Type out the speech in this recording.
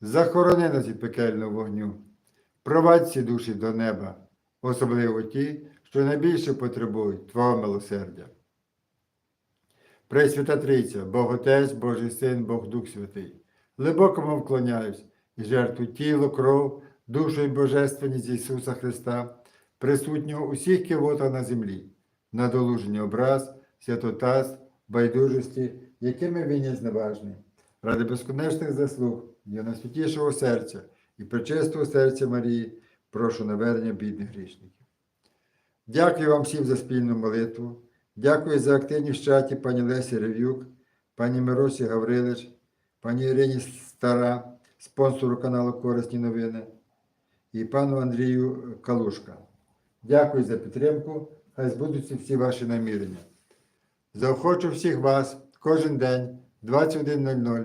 захорони нас від пекельного вогню, провадь ці душі до неба, особливо ті, що найбільше потребують Твого милосердя. Пресвята Трійця, Бог Отець, Божий Син, Бог Дух Святий, глибоко вам вклоняюсь і жертву тіло, кров, душу і божественність Ісуса Христа, присутнього усіх кивотах на землі, на долуження образ, святотаз, байдужості, якими він є зневажний, ради безконечних заслуг, для найсвятішого серця і пречистого серця Марії, прошу навернення бідних грішників. Дякую вам всім за спільну молитву. Дякую за активність в чаті пані Лесі Рев'юк, пані Миросі Гаврилич, пані Ірині Стара, спонсору каналу Корисні новини, і пану Андрію Калушка. Дякую за підтримку. Хай збудуться всі ваші намірення. Заохочу всіх вас кожен день 21.00